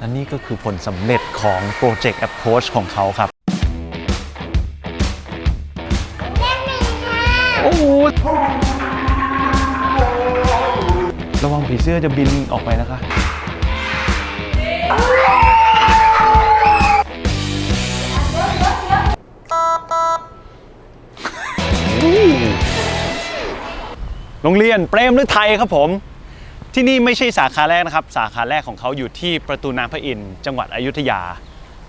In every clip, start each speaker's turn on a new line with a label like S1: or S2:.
S1: และนี่ก็คือผลสำเร็จของ Project Approach ของเขาครับ โอ้โหระวังผีเสื้อจะบินออกไปนะคะ โรงเรียนเปรมฤทัยครับผม ที่นี่ไม่ใช่สาขาแรกนะครับ สาขาแรกของเขาอยู่ที่ประตูน้ำพระอินทร์จังหวัดอยุธยา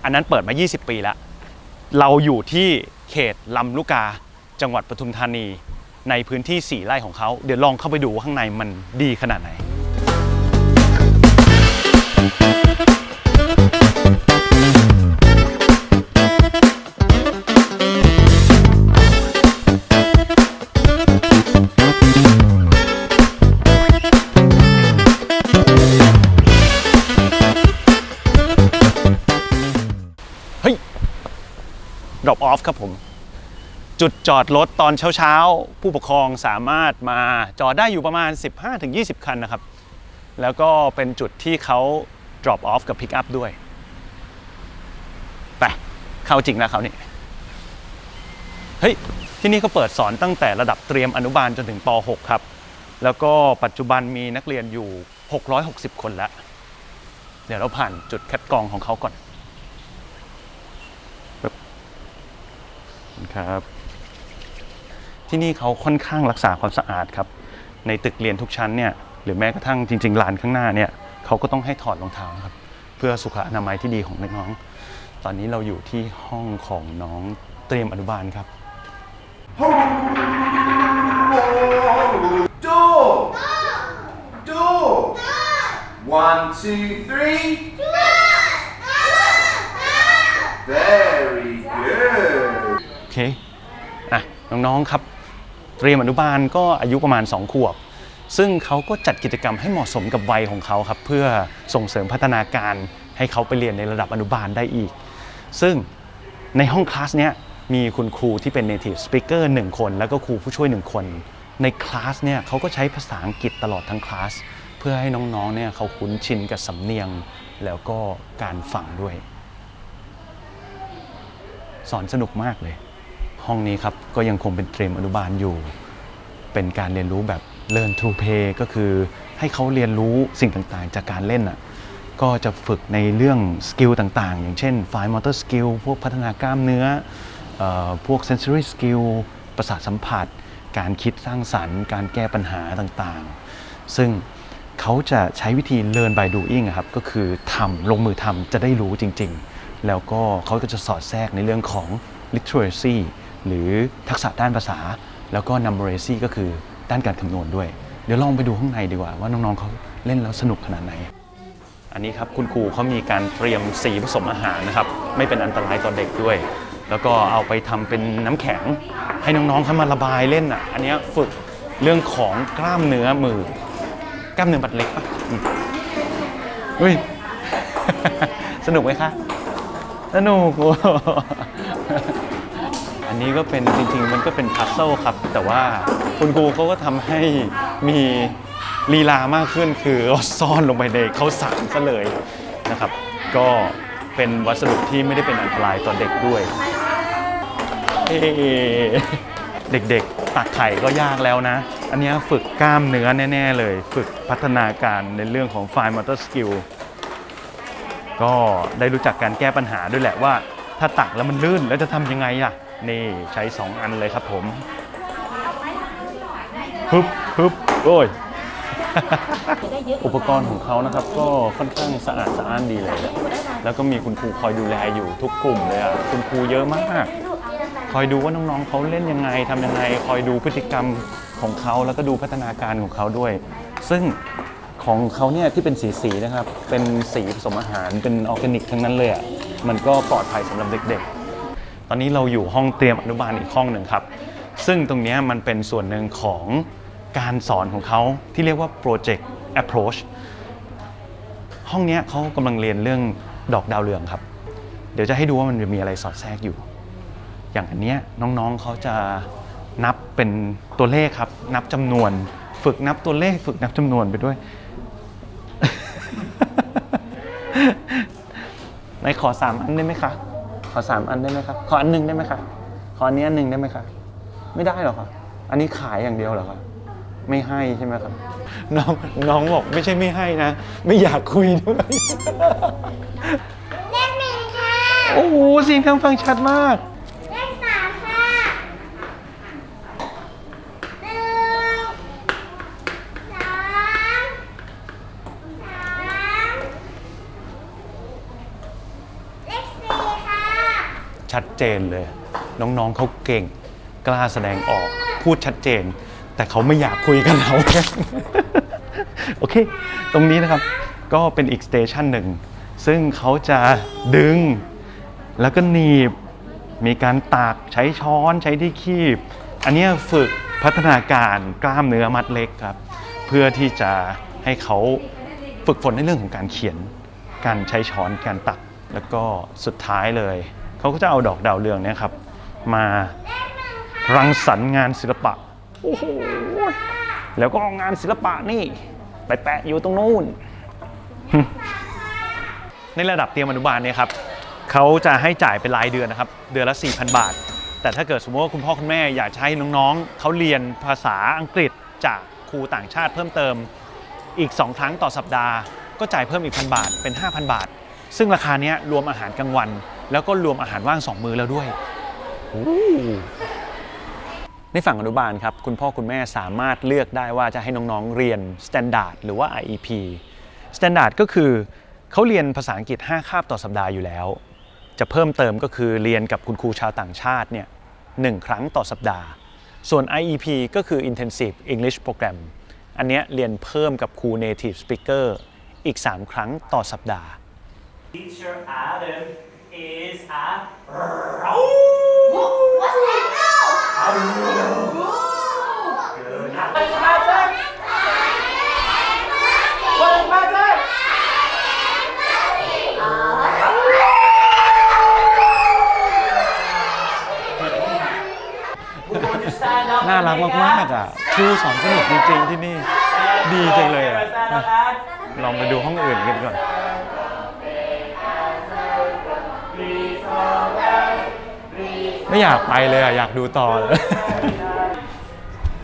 S1: อันนั้นเปิดมา 20 ปีแล้ว เราอยู่ที่เขตลำลูกกา จังหวัดปทุมธานี ในพื้นที่ 4 ไร่ของเขา เดี๋ยวลองเข้าไปดูว่าข้างในมันดีขนาดไหน off ครับผม จุดจอดรถตอนเช้าๆ ผู้ปกครองสามารถมาจอดได้อยู่ประมาณ 15-20 คันนะครับ แล้วก็เป็นจุดที่เขา drop off กับ pick up ด้วย ไป เข้าจริงแล้วเขานี่เฮ้ย ที่นี่เขาเปิดสอนตั้งแต่ระดับเตรียมอนุบาลจนถึงป .6 ครับ แล้วก็ปัจจุบันมีนักเรียนอยู่ 660 คนแล้ว เดี๋ยวเราผ่านจุดคัดกรองของเขาก่อน ครับ ที่นี่เขาค่อนข้างรักษาความสะอาดครับ ในตึกเรียนทุกชั้นเนี่ยหรือแม้กระทั่งจริงๆลานข้างหน้าเนี่ยเขาก็ต้องให้ถอดรองเท้าครับ เพื่อสุขอนามัยที่ดีของน้องๆตอนนี้เราอยู่ที่ห้องของน้องเตรียมอนุบาลครับ
S2: Door! Door! One, two, three. Very good.
S1: โอเคอะน้องๆครับ เตรียมอนุบาลก็อายุประมาณ 2 ขวบ ซึ่งเขาก็จัดกิจกรรมให้เหมาะสมกับวัยของเขาครับ เพื่อส่งเสริมพัฒนาการให้เขาไปเรียนในระดับอนุบาลได้อีก ซึ่งในห้องคลาสเนี้ยมีคุณครูที่เป็น native speaker 1 คน แล้วก็ครูผู้ช่วย 1 คน ในคลาสเนี่ยเขาก็ใช้ภาษาอังกฤษตลอดทั้งคลาส เพื่อให้น้องๆเนี่ยเขาคุ้นชินกับสำเนียงแล้วก็การฟังด้วย สอนสนุกมากเลย ห้องนี้ครับก็ยังคงเป็นเตรียมอนุบาลอยู่ เป็นการเรียนรู้แบบ learn to play ก็คือให้เขาเรียนรู้สิ่งต่างๆ จากการเล่นอะก็จะฝึกในเรื่องสกิลต่างๆ อย่างเช่น fine motor skill พวกพัฒนากล้ามเนื้ออพวก sensory skill ประสาทสัมผัส การคิดสร้างสรรค์ การแก้ปัญหาต่างๆ ซึ่งเขาจะใช้วิธี learn by doing ครับ ก็คือทำลงมือทำจะได้รู้จริงๆ แล้วก็เขาก็จะสอดแทรกในเรื่องของ literacy หรือทักษะด้านภาษา แล้วก็ numeracy ก็คือด้านการคำนวณด้วย เดี๋ยวลองไปดูข้างในดีกว่า ว่าน้องๆเขาเล่นแล้วสนุกขนาดไหน อันนี้ครับคุณครูเขามีการเตรียมสีผสมอาหารนะครับ ไม่เป็นอันตรายต่อเด็กด้วย แล้วก็เอาไปทำเป็นน้ำแข็ง ให้น้องๆเขามาระบายเล่นอะ อันนี้ฝึกเรื่องของกล้ามเนื้อมือกล้ามเนื้อบัดเล็กปะอืมเฮ้ยสนุกไหมคะ สนุกโอ้ นนี้ก็เป็นจริงๆ มันก็เป็นพัซเซิลครับ แต่ว่าคุณครูเขาก็ทำให้มีลีลามากขึ้นคือซ่อนลงไปในข้าวสารซะเลยนะครับ ก็เป็นวัสดุที่ไม่ได้เป็นอันตรายต่อเด็กด้วยเอ๊ะเด็กๆ ตักไข่ก็ยากแล้วนะ อันนี้ฝึกกล้ามเนื้อแน่ ๆ เลย ฝึกพัฒนาการในเรื่องของ fine motor skill ก็ได้รู้จักการแก้ปัญหาด้วยแหละว่า ถ้าตักแล้วมันลื่นแล้วจะทำยังไงอะ นี่ใช้ 2 อันเลยครับผมฮึบฮึบโอ้ยอุปกรณ์ของเขานะครับก็ค่อนข้างสะอาดสะอ้านดีเลยอะแล้วก็มีคุณครูคอยดูแลอยู่ทุกกลุ่มเลยอะคุณครูเยอะมาก คอยดูว่าน้องๆเขาเล่นยังไงทำยังไง คอยดูพฤติกรรมของเขาแล้วก็ดูพัฒนาการของเขาด้วย ซึ่งของเขาเนี่ยที่เป็นสีๆนะครับ เป็นสีผสมอาหารเป็นออร์แกนิกทั้งนั้นเลยอะมันก็ปลอดภัยสำหรับเด็กๆ ตอนนี้เราอยู่ห้องเตรียมอนุบาลอีกห้องหนึ่งครับ ซึ่งตรงนี้มันเป็นส่วนหนึ่งของการสอนของเขาที่เรียกว่า project approach ห้องนี้เขากำลังเรียนเรื่องดอกดาวเรืองครับ เดี๋ยวจะให้ดูว่ามันจะมีอะไรสอดแทรกอยู่ อย่างอันเนี้ยน้องๆเขาจะนับเป็นตัวเลขครับ นับจำนวน ฝึกนับตัวเลข ฝึกนับจำนวนไปด้วยไหนขอสามอันได้ไหมคะ อสามอันได้ไหมคะขออันหนึ่งได้ไหมคะขออันนี้อันหนึ่งได้ไหมคะไม่ได้หรอคะอันนี้ขายอย่างเดียวเหรอคะไม่ให้ใช่ไหมครับ น้องน้องบอกไม่ใช่ไม่ให้นะ ไม่อยากคุยด้วย
S3: เลขหนึ่งค่ะ
S1: โอ้โหเสียงคำฟังชัดมาก
S3: เลขสามค่ะหนึ่งสามสามเลขสี่ค่ะ
S1: ชัด เจนเลย น้องๆเขาเก่ง กล้าแสดงออก พูดชัดเจน แต่เขาไม่อยากคุยกับเรา โอเค ตรงนี้นะครับก็เป็นอีกสเตชันหนึ่ง ซึ่งเขาจะดึง แล้วก็หนีบ มีการตากใช้ช้อนใช้ที่คีบ อันนี้ฝึกพัฒนาการกล้ามเนื้อมัดเล็กครับ เพื่อที่จะให้เขาฝึกฝนในเรื่องของการเขียน การใช้ช้อนการตัก แล้วก็สุดท้ายเลย เขาก็จะเอาดอกดาวเรืองเนี่ยครับ มารังสรรค์งานศิลปะโอ้โหแล้วก็เอางานศิลปะนี่ ไปแปะอยู่ตรงนู้น ในระดับเตรียมอนุบาลเนี่ยครับเขาจะให้จ่ายเป็นรายเดือนนะครับ เดือนละ 4,000 บาท แต่ถ้าเกิดสมมติว่าคุณพ่อคุณแม่อยากให้น้องๆเขาเรียนภาษาอังกฤษจากครูต่างชาติเพิ่มเติมอีก 2 ครั้งต่อสัปดาห์ ก็จ่ายเพิ่มอีกพันบาทเป็น 5,000 บาท ซึ่งราคาเนี้ยรวมอาหารกลางวัน แล้วก็รวมอาหารว่าง2มื้อแล้วด้วยโอ้ในฝั่งอนุบาลครับ คุณพ่อคุณแม่สามารถเลือกได้ว่าจะให้น้องๆเรียน Standard หรือว่า IEP Standard ก็คือเขาเรียนภาษาอังกฤษ 5 คาบต่อสัปดาห์อยู่แล้ว จะเพิ่มเติมก็คือเรียนกับคุณครูชาวต่างชาติเนี่ยหนึ่งครั้งต่อสัปดาห์ ส่วน IEP ก็คือ Intensive English Program อันเนี้ยเรียนเพิ่มกับครู Native Speaker อีก 3 ครั้งต่อสัปดาห์
S4: Teacher Adam is a
S3: What's that?
S4: good. What is magic? What is magic? We're going to stand up
S1: น่า
S4: and
S1: รัก
S4: make
S1: มาก
S4: a-
S1: ๆอะครูสอนสนุกจริงๆที่นี่ ดีจังเลยอะ
S4: Stand up and
S1: ลองไปดูห้องอื่นกันก่อน ไม่อยากไปเลยอะอยากดูต่อเลย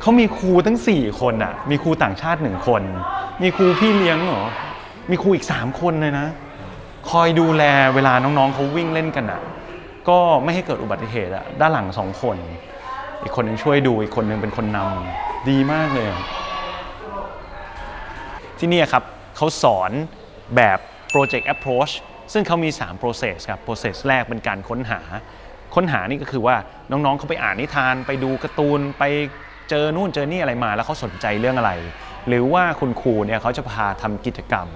S1: เขามีครูทั้ง 4 คนอะ มีครูต่างชาติหนึ่งคน มีครูพี่เลี้ยงเหรอ มีครูอีก 3 คนเลยนะ คอยดูแลเวลาน้องๆเขาวิ่งเล่นกันอะ ก็ไม่ให้เกิดอุบัติเหตุอะ ด้านหลังสองคน อีกคนหนึงช่วยดู อีกคนหนึงเป็นคนนำดีมากเลย ที่นี่ครับเขาสอนแบบ project approach ซึ่งเขามี 3 process ครับ process แรกเป็นการค้นหา ค้นหานี่ก็คือว่าน้องๆเขาไปอ่านนิทานไปดูการ์ตูนไปเจอนู่นเจอนี่อะไรมา แล้วเขาสนใจเรื่องอะไร หรือว่าคุณครูเนี่ยเขาจะพาทำกิจกรรม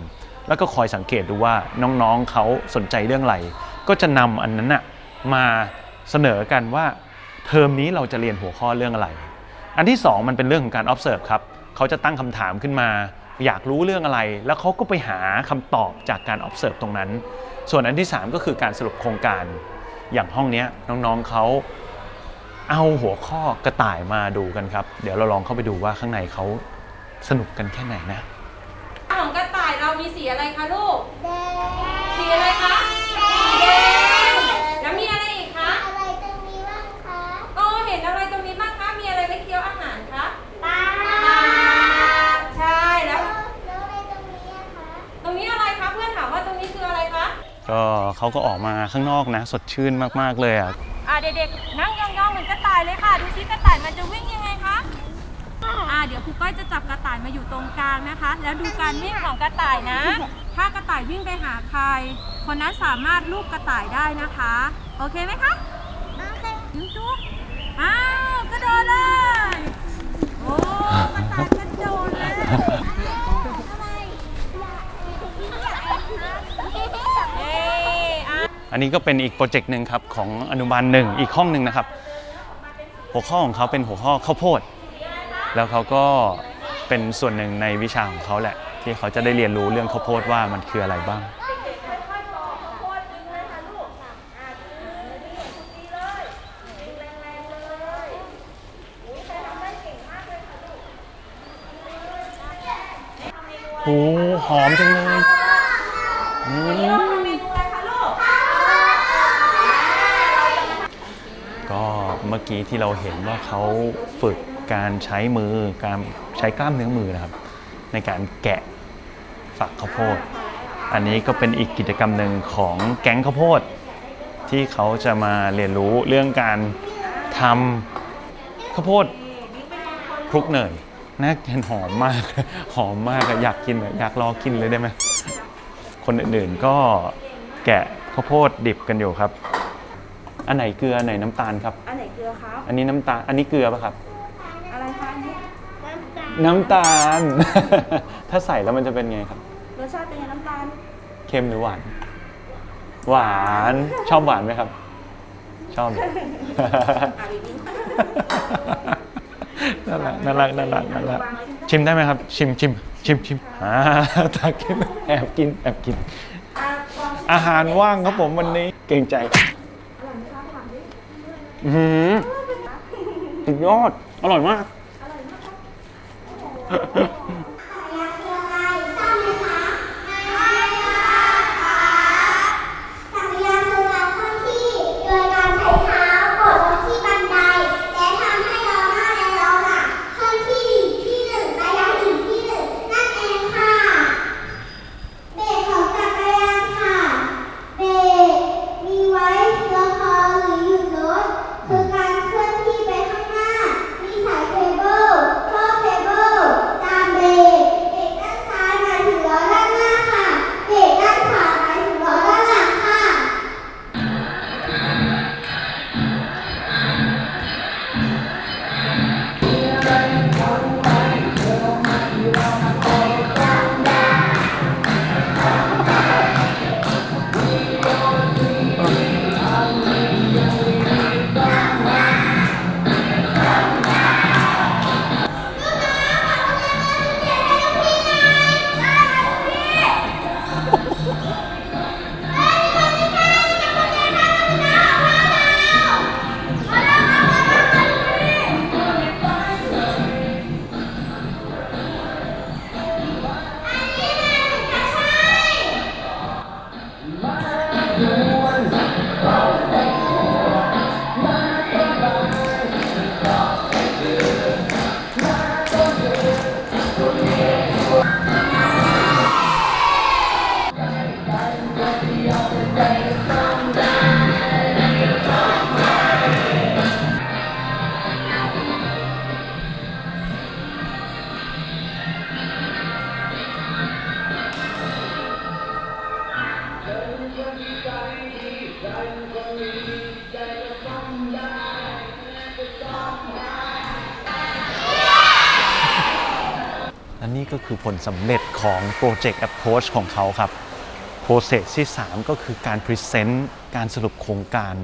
S1: แล้วก็คอยสังเกตดูว่าน้องๆเขาสนใจเรื่องอะไร ก็จะนำอันนั้นน่ะมาเสนอกันว่าเทอมนี้เราจะเรียนหัวข้อเรื่องอะไร อันที่ 2 มันเป็นเรื่องของการ observe ครับเขาจะตั้งคำถามขึ้นมา อยากรู้เรื่องอะไร แล้วเขาก็ไปหาคำตอบจากการ observe ตรงนั้น ส่วนอันที่ 3 ก็คือการสรุปโครงการ อย่างห้องเนี้ยน้องๆเขาเอาหัวข้อกระต่ายมาดูกันครับ เดี๋ยวเราลองเข้าไปดูว่าข้างในเขาสนุกกันแค่ไหนนะ
S5: ของกระต่ายเรามีสีอะไรคะลูก
S3: แดง
S5: สีอะไรคะ เขา
S1: ก็ออกมาข้างนอกนะ สดชื่นมากๆเลยอะ
S5: อะเด็กๆนั่งยองๆเหมือนกระต่ายเลยค่ะ ดูซิกระต่ายมันจะวิ่งยังไงคะอ่าเดี๋ยวครูก้อยจะจับกระต่ายมาอยู่ตรงกลางนะคะ แล้วดูการวิ่งของกระต่ายนะ ถ้ากระต่ายวิ่งไปหาใคร คนนั้นสามารถลูกกระต่ายได้นะคะ โอเคไหมคะ
S3: โอเค
S5: ยิงจุ๊บอ้าวกระโดดเลย โอ้กระต่ายกระโดดเลย
S3: อะไรอยากอยาก
S5: เย้ อั
S1: นนี้ก็เป็นอีกโปรเจกต์หนึ่งครับของอนุบาลหนึ่งอีกห้องหนึ่งนะครับ หัวข้อของเขาเป็นหัวข้อข้าวโพด แล้วเขาก็เป็นส่วนหนึ่งในวิชาของเขาแหละ ที่เขาจะได้เรียนรู้เรื่องข้าวโพดว่ามันคืออะไรบ้าง โอ้หอมจังเลยอืม
S5: ทำเมนูอะไรคะลูก
S3: ข้า เมื่อ
S1: กี้ที่เราเห็นว่าเขาฝึกการใช้มือการใช้กล้ามเนื้อมือนะครับ ในการแกะฝักข้าวโพด อันนี้ก็เป็นอีกกิจกรรมหนึ่งของแก๊งข้าวโพด ที่เขาจะมาเรียนรู้เรื่องการทำข้าวโพดคลุกเนยน่ากินหอมมาก หอมมากอยากกินอยากรอกินเลยได้ไหมคนอื่นๆก็แกะข้าวโพดดิบกันอยู่ครับ อันไหนเกลืออันไหนน้ำตาลครับ
S5: อัน อครับ
S1: อันนี้น้ำตาล อันนี้เกลือป่ะครับ
S5: อะไรคะอันนี้
S3: น้ำตาล
S1: น้ำตาล ถ้าใส่แล้วมันจะเป็นไงครับ
S5: รสชาติเป็นไงน้ำตาล
S1: เค็มหรือหวาน หวาน ชอบหวานไหมครับ ชอบเลย
S5: อะอีกนิด
S1: น่ารักน่ารักน่ารักน่ารักชิมได้ไหมครับ ชิมชิมชิมชิมอ่าตากินแอบกินแอบกิน
S5: อะลองชิม
S1: อาหารว่างครับผมวันนี้เกรงใจ อือหือสุดยอด อร่อยมาก และนี่ก็คือผลสำเร็จของ Project Approach ของเขาครับ Process ที่ 3 ก็คือการ Present การสรุปโครงการ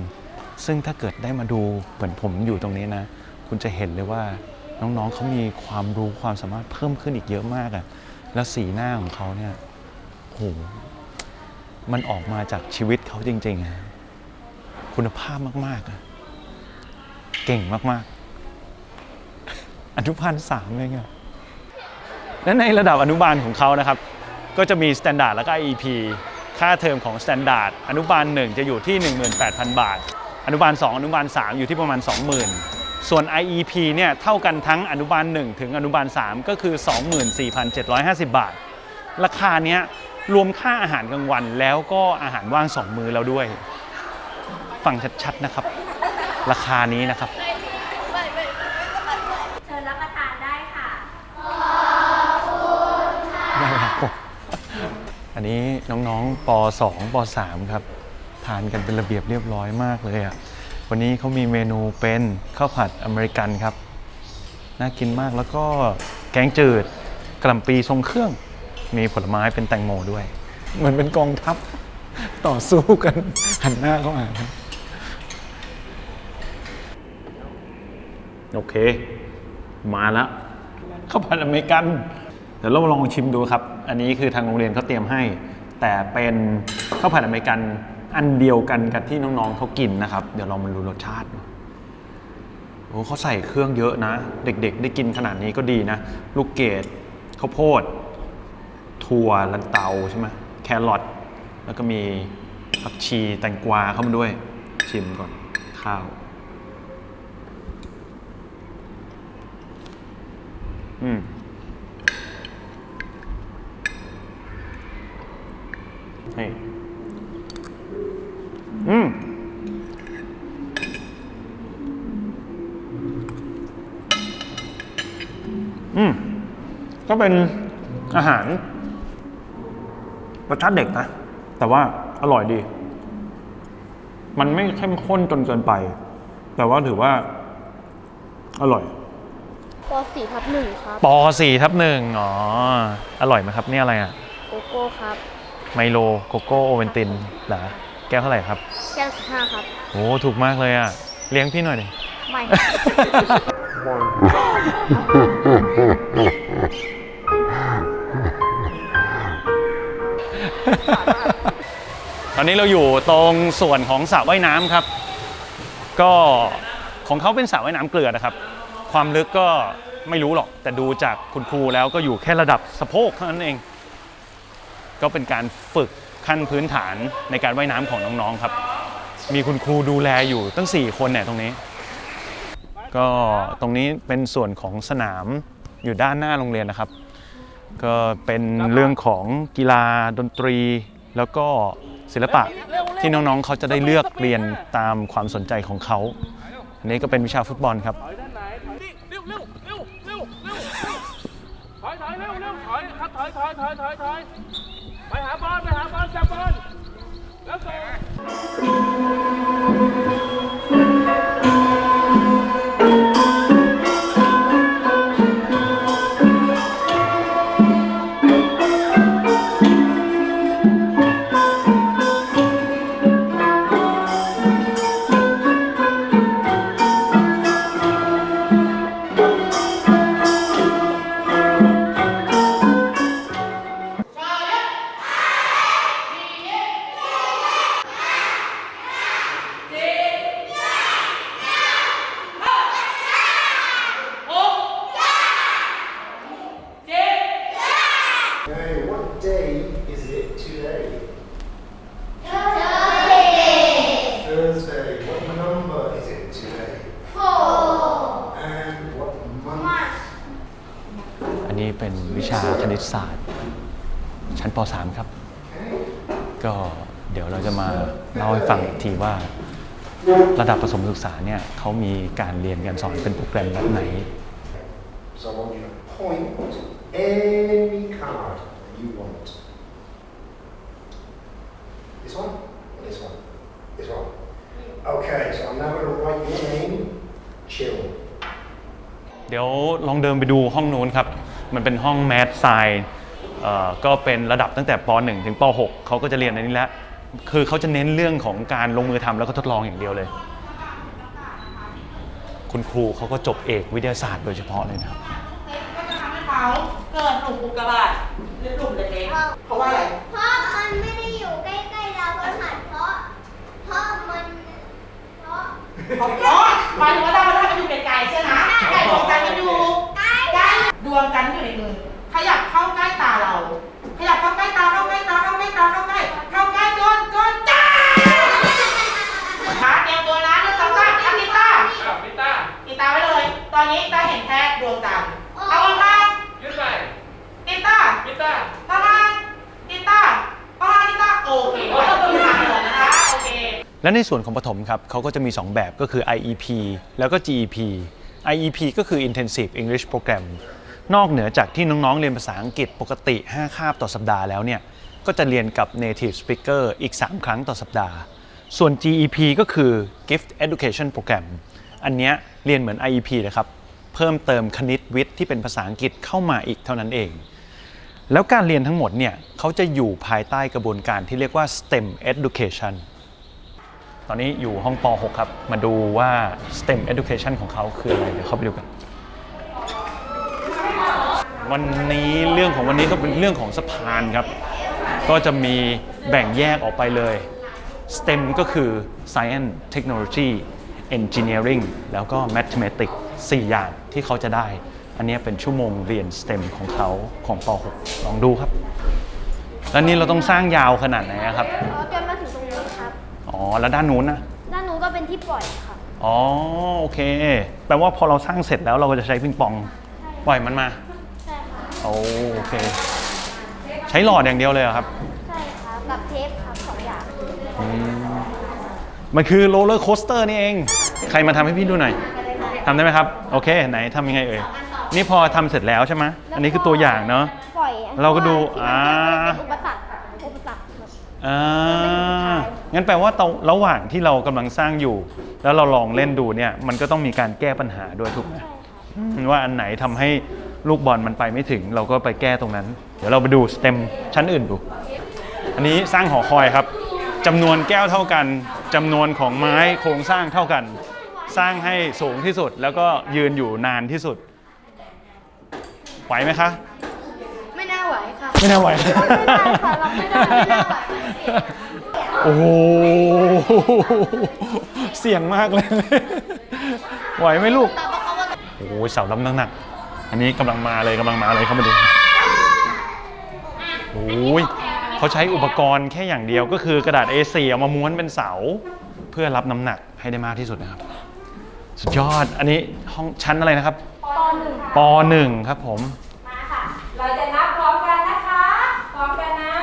S1: ซึ่งถ้าเกิดได้มาดูเหมือนผมอยู่ตรงนี้นะ คุณจะเห็นเลยว่าน้องๆเขามีความรู้ความสามารถเพิ่มขึ้นอีกเยอะมากอะ่ะ แล้วสีหน้าของเขาเนี่ยโห มันออกมาจากชีวิตเขาจริงๆอะคุณภาพมากๆ เก่งมากๆ อนุบาลสามเลยไงและในระดับอนุบาลของเขานะครับ ก็จะมี Standard แล้วก็ EP ค่าเทอมของ Standard อนุบาล 1 จะอยู่ที่ 18,000 บาท อนุบาล 2 อนุบาล 3 อยู่ที่ประมาณ 20,000 ส่วน IEP เนี่ยเท่ากันทั้งอนุบาล 1 ถึงอนุบาล 3 ก็คือ 24,750 บาท ราคาเนี้ย รวมค่าอาหารกลางวัน แล้วก็อาหารว่าง2มื้อแล้วด้วย ฟังชัดๆนะครับ ราคานี้นะครับ
S3: เชิญรับประทานได้ค่ะ
S1: น่ารักว่ะอันนี้น้องๆป .2 ป .3 ครับ ทานกันเป็นระเบียบเรียบร้อยมากเลยอะวันนี้เขามีเมนูเป็นข้าวผัดอเมริกันครับ น่ากินมากแล้วก็แกงจืดกะหล่ำปีทรงเครื่อง มีผลไม้เป็นแตงโมด้วย เหมือนเป็นกองทัพต่อสู้กันหันหน้าเข้าหากันโอเค มาแล้วข้าวผัดอเมริกัน เดี๋ยวเราลองชิมดูครับ อันนี้คือทางโรงเรียนเขาเตรียมให้ แต่เป็นข้าวผัดอเมริกันอันเดียวกันกับที่น้องๆเขากินนะครับ เดี๋ยวเรามาดูรสชาติโอ้เขาใส่เครื่องเยอะนะ เด็กๆ ได้กินขนาดนี้ก็ดีนะ ลูกเกดข้าวโพด ถั่วลันเตาใช่ไหมแครอทแล้วก็มีผักชีแตงกวาเข้ามาด้วย ชิมก่อนข้าว อืมนี่อืมอืมก็เป็นอาหาร รสชาติเด็กนะ แต่ว่าอร่อยดี มันไม่เข้มข้นจนเกินไป แต่ว่าถือว่า อร่อย
S6: ป .4 ทับหนึ่งครับ
S1: ปสี่ทับหนึ่งอ๋อ อร่อยไหมครับ นี่อะไรอะ
S6: โกโก้ครับ
S1: ไมโลโกโก้โอเวนตินเหรอแก้วเท่าไหร่ครับ
S6: แก้วสิบห้าครับ
S1: โอ้ถูกมากเลยอะ เลี้ยงพี่หน่อยดิ
S6: ไม่
S1: ตอนนี้เราอยู่ตรงส่วนของสระว่ายน้ำครับ ก็ของเขาเป็นสระว่ายน้ำเกลือนะครับ ความลึกก็ไม่รู้หรอก แต่ดูจากคุณครูแล้วก็อยู่แค่ระดับสะโพกเท่านั้นเอง ก็เป็นการฝึกขั้นพื้นฐานในการว่ายน้ำของน้องๆครับ มีคุณครูดูแลอยู่ตั้ง 4 คนเนี่ยตรงนี้ ก็ตรงนี้เป็นส่วนของสนามอยู่ด้านหน้าโรงเรียนนะครับ ก็เป็นเรื่องของกีฬาดนตรี แล้วก็ศิลปะที่น้องๆเขาจะได้เลือกเรียนตามความสนใจของเขาอันนี้ก็เป็นวิชาฟุตบอลครับ
S7: ถอยถอยเร็วเร็วถอยครับถอยถอยถอยถอยถอยไปหาบอลไปหาบอลจับบอลแล้วส่ง
S1: ษาเนี่ยเขามีการเรียนการสอนเป็นโปรแกรมแบบไหน
S2: So I want you to point any card that you want. This one? Or this one? This one. Okay, so I'm now going to write your name. Chill.
S1: เดี๋ยวลองเดินไปดูห้องนู้นครับ มันเป็นห้องแมทไซก็เป็นระดับตั้งแต่ป .1 ถึงป .6 เขาก็จะเรียนอันนี้แล้ว คือเขาจะเน้นเรื่องของการลงมือทำแล้วก็ทดลองอย่างเดียวเลย คุณครูเขาก็จบเอกวิทยาศาสตร์โดยเฉพาะเลยนะครับ
S4: ก็จะทำให้เขาเกิดหลุมอุกกาบาตหรือหลุมเล็กๆเพราะว่าอะไร
S3: เพราะมันไม่ได้อยู่ใกล้ๆดาวพฤหัสเพราะ เพราะมันเพราะ
S4: เพราะหมายถึงว่าดาวพฤหัสมันอยู่ไกลๆใช่ไหมแต่ดวงจันทร์มันอยู่ใกล้ดวงจันทร์อยู่ในมือขยับเข้าใกล้ตาเรา ขยับเข้าใกล้ตาเข้าใกล้ตาเข้าใกล้ตาเข้าใกล้ ตอนนี้ตาเห็นแค่ดวงจันทร์เอาออกมา
S7: ยืดไป
S4: ติดตา
S7: พิต้า
S4: ประมาณติดตาประมาณติดตาโอเคไว้ตรงกลางเลยนะคะโอเค
S1: และในส่วนของปฐมครับเขาก็จะมี 2 แบบก็คือ IEP แล้วก็ GEP IEP ก็คือ Intensive English Program นอกเหนือจากที่น้อง ๆ เรียนภาษาอังกฤษปกติ 5 คาบต่อสัปดาห์แล้วเนี่ย ก็จะเรียนกับ Native Speaker อีก 3 ครั้งต่อสัปดาห์ ส่วน GEP ก็คือ Gift Education Program อันเนี้ยเรียนเหมือน IEP นะครับ เพิ่มเติมคณิตวิทย์ที่เป็นภาษาอังกฤษเข้ามาอีกเท่านั้นเอง แล้วการเรียนทั้งหมดเนี่ยเขาจะอยู่ภายใต้กระบวนการที่เรียกว่า STEM Education ตอนนี้อยู่ห้องป .6 ครับ มาดูว่า STEM Education ของเขาคืออะไร เดี๋ยวเข้าไปดูกัน วันนี้เรื่องของวันนี้ก็เป็นเรื่องของสะพานครับ ก็จะมีแบ่งแยกออกไปเลย STEM ก็คือ Science Technology Engineering แล้วก็ Mathematics 4 อย่างที่เขาจะได้ อันนี้เป็นชั่วโมงเรียน STEM ของเขาของป .6 ลองดูครับ แล้วนี่เราต้องสร้างยาวขนาดไหนอะครับ
S6: อ๋อจนมาถึงตรงนู้นครับ
S1: อ๋อ แล้วด้านนู้นนะ
S6: ด้านนู้นก็เป็นที่ปล่อยครับ
S1: อ๋อ โอเค แปลว่าพอเราสร้างเสร็จแล้วเราก็จะใช้ปิงปอง ปล่อยมันมา
S6: ใโอ
S1: เค ใช้หลอดอย่างเดียวเลยเหรอครับ
S6: ใช่ครับกับเทปครับสองอย่าง
S1: อืมมันคือโรลเลอร์โคสเตอร์นี่เอง ใครมาทำให้พี่ดูหน่อยทำได้ไหมครับ โอเค ไหนทำยังไงเอ่ย นี่พอทำเสร็จแล้วใช่ไหมอันนี้คือตัวอย่างเนาะ
S6: ปล่อย
S1: เราก็ดู
S6: ที่มัน
S1: อ่า
S6: เป็นอุปสรรคอุปสรรคครับ
S1: อ่างั้นแปลว่าตรงระหว่างที่เรากำลังสร้างอยู่ แล้วเราลองเล่นดูเนี่ย มันก็ต้องมีการแก้ปัญหาด้วยถูกไหมอืมว่าอันไหนทำให้ลูกบอลมันไปไม่ถึง เราก็ไปแก้ตรงนั้น เดี๋ยวเราไปดูสเต็มชั้นอื่นดู อันนี้สร้างหอคอยครับจำนวนแก้วเท่ากันจำนวนของไม้โครงสร้างเท่ากัน สร้างให้สูงที่สุดแล้วก็ยืนอยู่นานที่สุด ไหวไหมคะ
S6: ไม่น่าไหวค่ะ
S1: ไม่น่าไหว
S6: ไม่ได้ค่ะรับไม่ได้ไม่น่าไหว
S1: โอ้โห เสี่ยงมากเลย ไหวไหมลูกโอ้โหเสาลำหนักๆอันนี้กำลังมาเลยกำลังมาเลยเข้ามาดูโอ้ยเขาใช้อุปกรณ์แค่อย่างเดียวก็คือกระดาษ A4 เอามาม้วนเป็นเสา เพื่อรับน้ำหนักให้ได้มากที่สุดนะครับ สุดยอด อันนี้ห้องชั้นอะไรนะครับปหนึ่งครับผม
S5: มาค่ะ เราจะนับพร้อมกันนะคะ พร้อมกันนะ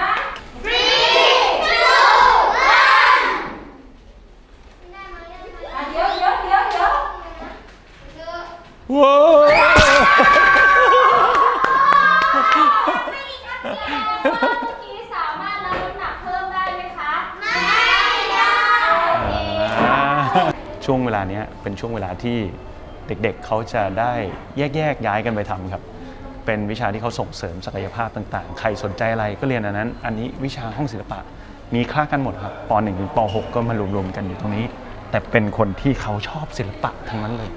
S5: อะเดี๋ยวเดี๋ยวเดี๋ยวเดี๋ยว
S1: ว้าว ช่วงเวลาเนี้ยเป็นช่วงเวลาที่เด็กๆเขาจะได้แยกแยกๆย้ายกันไปทำครับ เป็นวิชาที่เขาส่งเสริมศักยภาพต่าง ๆ ใครสนใจอะไรก็เรียนอันนั้น อันนี้วิชาห้องศิลปะมีคล้ากันหมดครับป .1 ถึงป .6 ก็มารวมๆกันอยู่ตรงนี้ แต่เป็นคนที่เขาชอบศิลปะทั้งนั้นเลย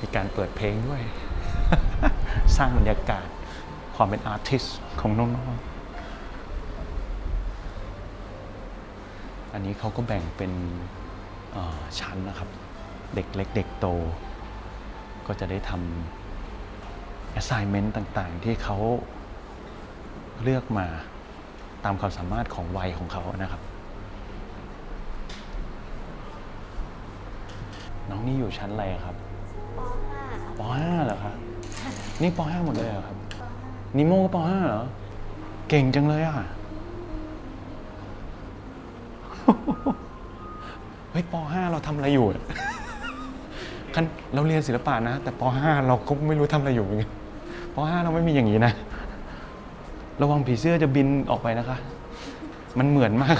S1: มีการเปิดเพลงด้วย สร้างบรรยากาศความเป็นอาร์ติสของน้องๆ อันนี้เขาก็แบ่งเป็นเอ่อชั้นนะครับ เด็กเล็กเด็กโต ก็จะได้ทำ assignment ต่างๆ ที่เขาเลือกมาตามความสามารถของวัยของเขานะครับ น้องนี่อยู่ชั้นอะไรอะครับป .5 เหรอครับนี่ป .5 หมดเลยเหรอครับนิโมก็ป .5 เหรอ เก่งจังเลยอะ เฮ้ยป .5 เราทำอะไรอยู่คันเราเรียนศิลปะนะ แต่ป .5 เราก็ไม่รู้ทำอะไรอยู่เหมือนกันป .5 เราไม่มีอย่างนี้นะ ระวังผีเสื้อจะบินออกไปนะคะ มันเหมือนมาก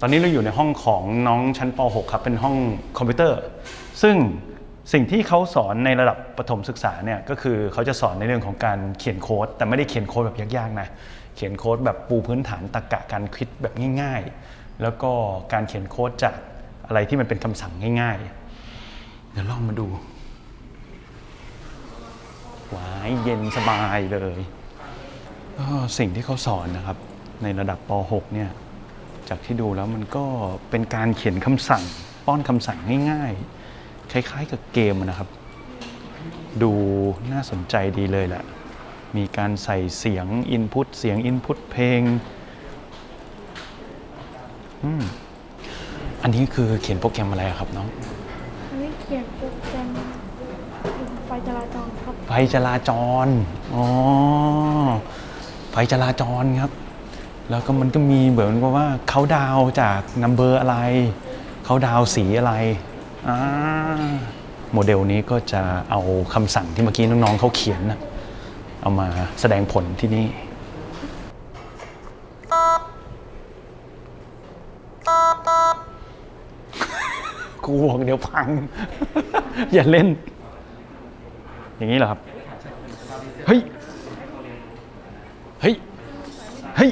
S1: ตอนนี้เราอยู่ในห้องของน้องชั้นป .6 ครับ เป็นห้องคอมพิวเตอร์ ซึ่ง สิ่งที่เขาสอนในระดับประถมศึกษาเนี่ยก็คือเขาจะสอนในเรื่องของการเขียนโค้ด แต่ไม่ได้เขียนโค้ดแบบยากๆนะเขียนโค้ดแบบปูพื้นฐานตรรกะการคิดแบบง่าย ๆ แล้วก็การเขียนโค้ดจากอะไรที่มันเป็นคำสั่งง่ายๆเดี๋ยวลองมาดูหวายเย็นสบายเลยสิ่งที่เขาสอนนะครับ ในระดับป .6 เนี่ยจากที่ดูแล้วมันก็เป็นการเขียนคำสั่งป้อนคำสั่งง่ายๆ คล้ายๆกับเกมอะนะครับ ดูน่าสนใจดีเลยแหละ มีการใส่เสียงอินพุตเสียงอินพุตเพลงอืมอันนี้คือเขียนโปรแกรมอะไรอะครับน้อง
S6: อันนี้เขียนโปรแกรมไฟจราจรครับ
S1: ไฟจราจร อ๋อ ไฟจราจรครับ แล้วก็มันก็มีเหมือนกับว่าเขาดาวน์จากนัมเบอร์อะไร เขาดาวน์สีอะไรอ่า โมเดลนี้ก็จะเอาคำสั่งที่เมื่อกี้น้องๆเขาเขียนนะเอามาแสดงผลที่นี่ กูบอกเดี๋ยวพัง อย่าเล่น อย่างนี้เหรอครับ เฮ้ย เฮ้ย เฮ้ย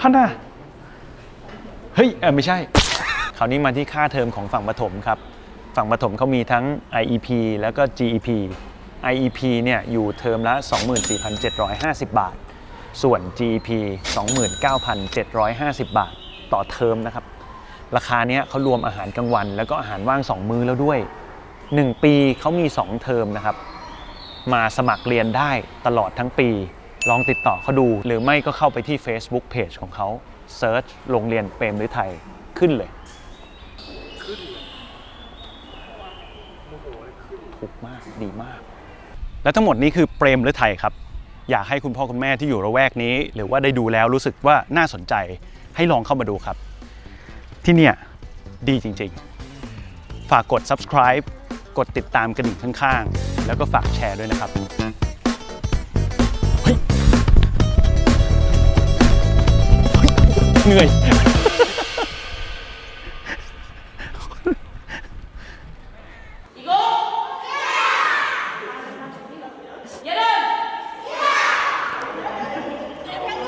S1: ฮันน่าเฮ้ยเออไม่ใช่ คราวนี้มาที่ค่าเทอมของฝั่งประถมครับ ฝั่งประถมเขามีทั้ง IEP แล้วก็ GEP IEP เนี่ยอยู่เทอมละ 24,750 บาท ส่วน GEP 29,750 บาทต่อเทอมนะครับ ราคาเนี้ยเขารวมอาหารกลางวัน แล้วก็อาหารว่าง 2 มื้อแล้วด้วย 1 ปีเขามี 2 เทอมนะครับ มาสมัครเรียนได้ตลอดทั้งปี ลองติดต่อเขาดู หรือไม่ก็เข้าไปที่ Facebook Page ของเขาเซิร์ชโรงเรียนเปรมฤทัยขึ้นเลย ถูกมากดีมาก และทั้งหมดนี้คือเปรมฤทัยครับ อยากให้คุณพ่อคุณแม่ที่อยู่ระแวกนี้ หรือว่าได้ดูแล้วรู้สึกว่าน่าสนใจให้ลองเข้ามาดูครับ ที่เนี่ยดีจริงๆ ฝากกด subscribe กดติดตามกระดิ่งข้างๆ แล้วก็ฝากแชร์ด้วยนะครับเหนื่อย